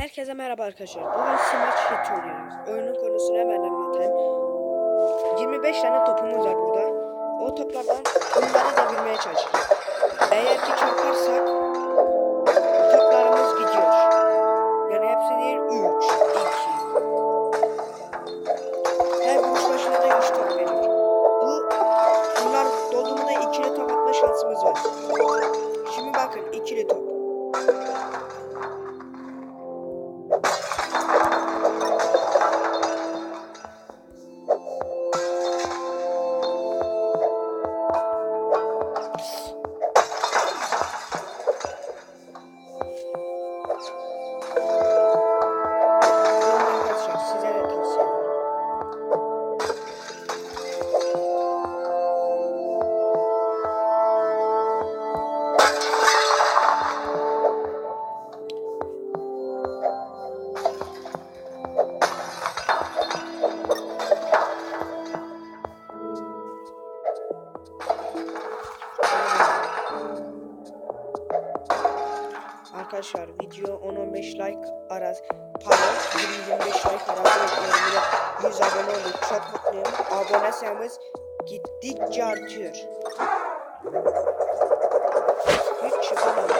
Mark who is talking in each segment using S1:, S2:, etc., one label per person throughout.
S1: Herkese merhaba arkadaşlar. Bugün Smash Hit oynuyoruz. Oyunun konusunu hemen anlatayım. 25 tane topumuz var burada. O toplardan bunları devirmeye çalışacağız. Eğer ki çarparsak toplarımız gidiyor. Yani hepsi değil 3, 2. Her vuruş başına da 3 top veriyor. Bu bunlar dolduğunda ikili top atma şansımız var. Şimdi bakın ikili top. Arkadaşlar video 10-15 like arası pardon 20-25 like arası bekliyorum. Bir de 100 abone olduk. Çok mutluyum. Abone sayımız gittikçe artıyor. Hiç çıkamadım.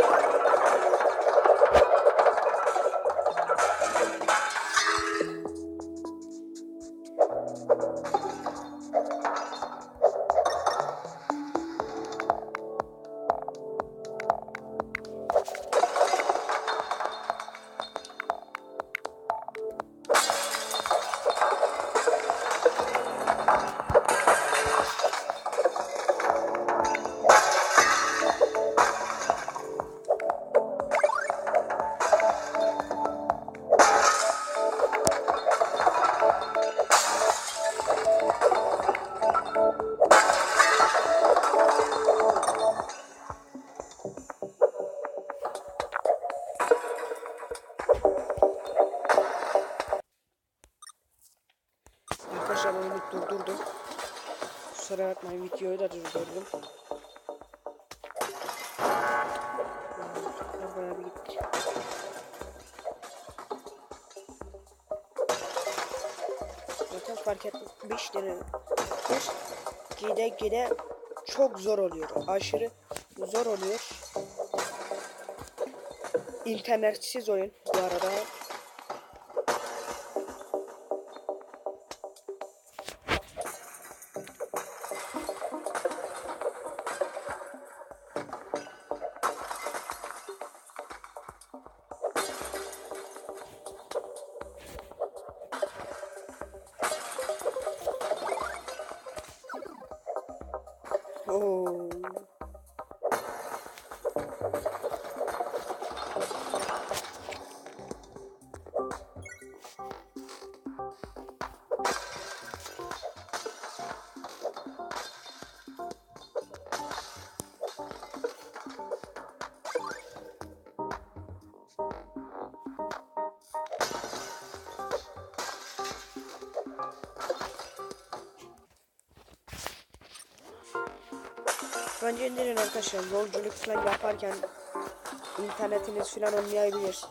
S1: Durdurdum. Kusura bakmayın videoyu da durdurdum. Buraya bir gitti. Zaten fark etmiş denedim. Gide gide çok zor oluyor. Aşırı zor oluyor. İnternetsiz oyun bu arada. Oh. Bence indirin arkadaşlar. Yolculuk falan yaparken internetiniz falan olmayabilir.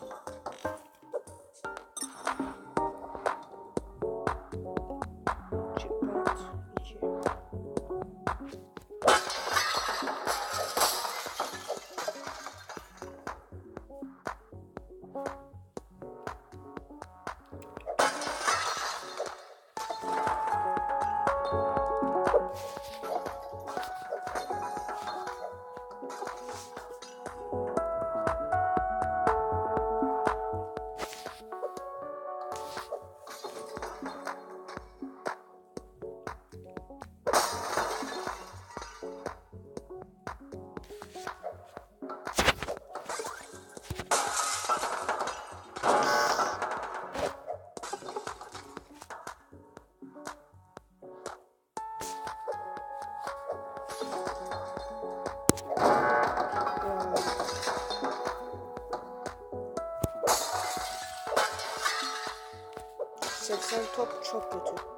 S1: Seksen top çok kötü.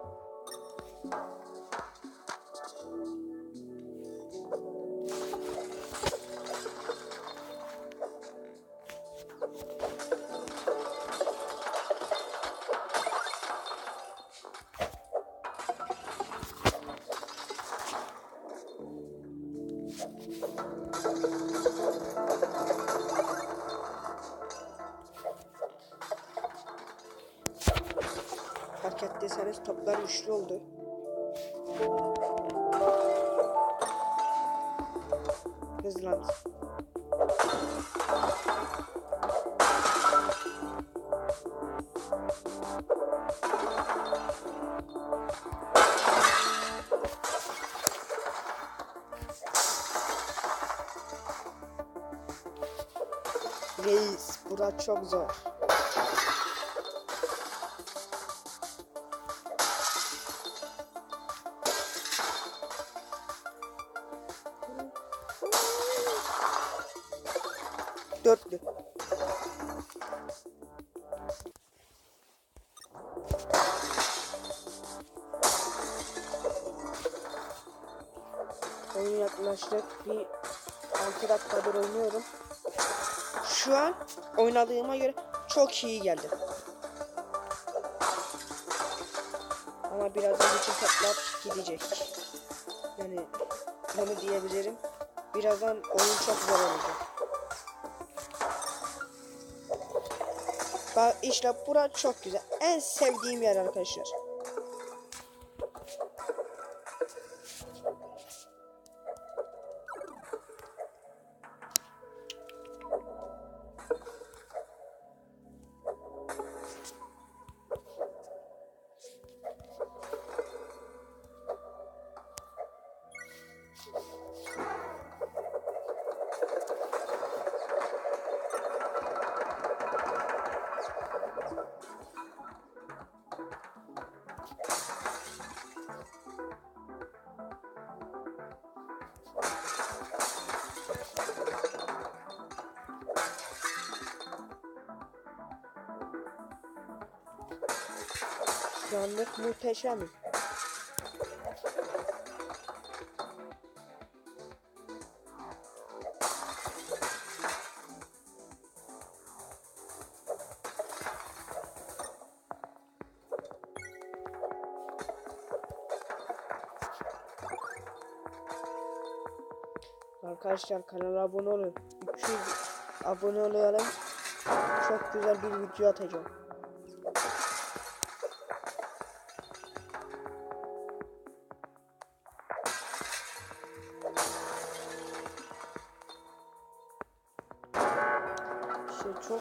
S1: Ettiyseniz toplar üçlü oldu. Hızlandı. Reis, bura çok zor. Dörtlü. Oyun yaklaşık bir 6 dakikadır oynuyorum. Şu an oynadığıma göre çok iyi geldi. Ama birazdan bütün toplar gidecek. Yani onu diyebilirim. Birazdan oyun çok zor olacak. İşte bura çok güzel. En sevdiğim yer arkadaşlar. Şu anlık. Arkadaşlar kanala abone olun. 300 abone olalım. Çok güzel bir video atacağım. Çok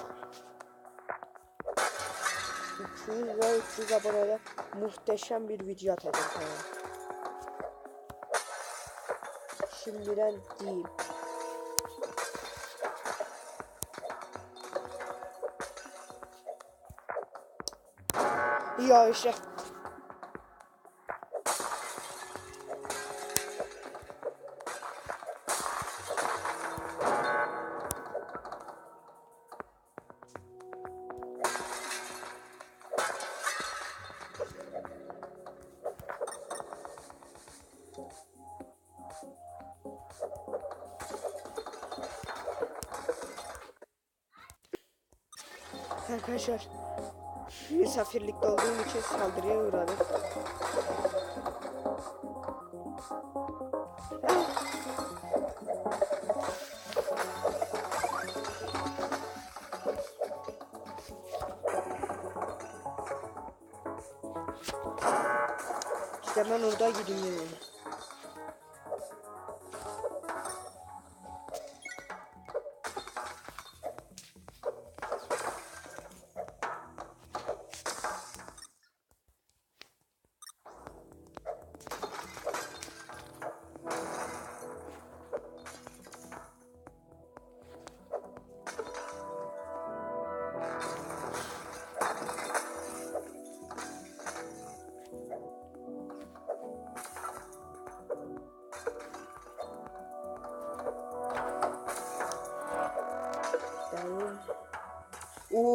S1: 200 ve 300 abonede muhteşem bir video atacağım sana. Şimdiden değil. Ya işte. Arkadaşlar misafirlikte olduğum için saldırıya uğradım. İşte ben orada gideyim.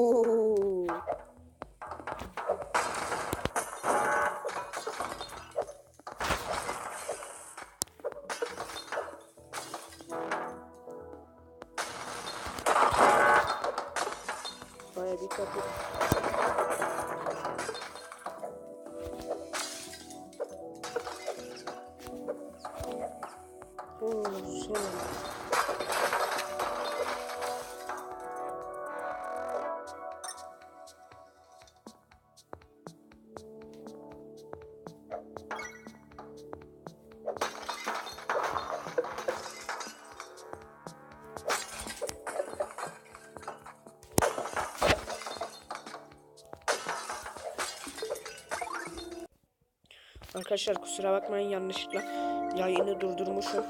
S1: Oo. Baya. Arkadaşlar kusura bakmayın yanlışlıkla yayını durdurmuşum.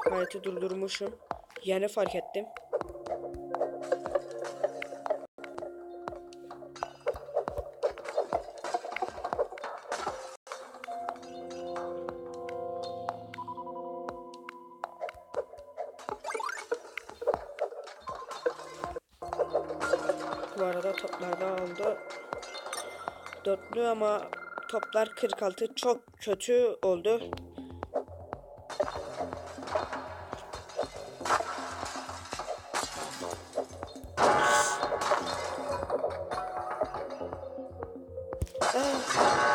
S1: Kayıtı durdurmuşum. Yeni fark ettim. Bu arada toplar da oldu. Dörtlü ama toplar 46 çok kötü oldu. Evet.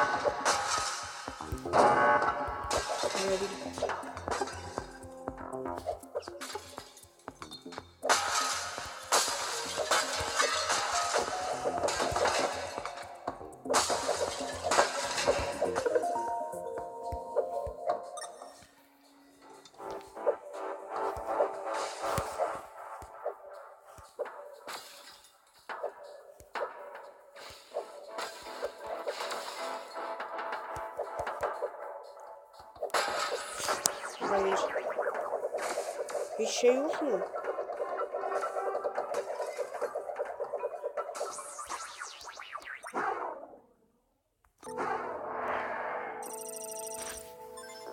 S1: Hayır. Hiç şey yok mu?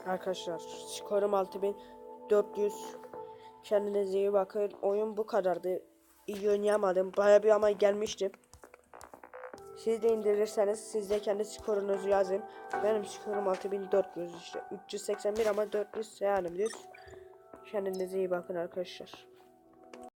S1: Arkadaşlar skorum 6400 Kendinize iyi bakın. Oyun bu kadardı. İyi oynayamadım. Baya bir ama gelmiştim Siz de indirirseniz siz de kendi skorunuzu yazın. Benim skorum 6400 işte. 381 ama 400 yani düz Kendinize iyi bakın arkadaşlar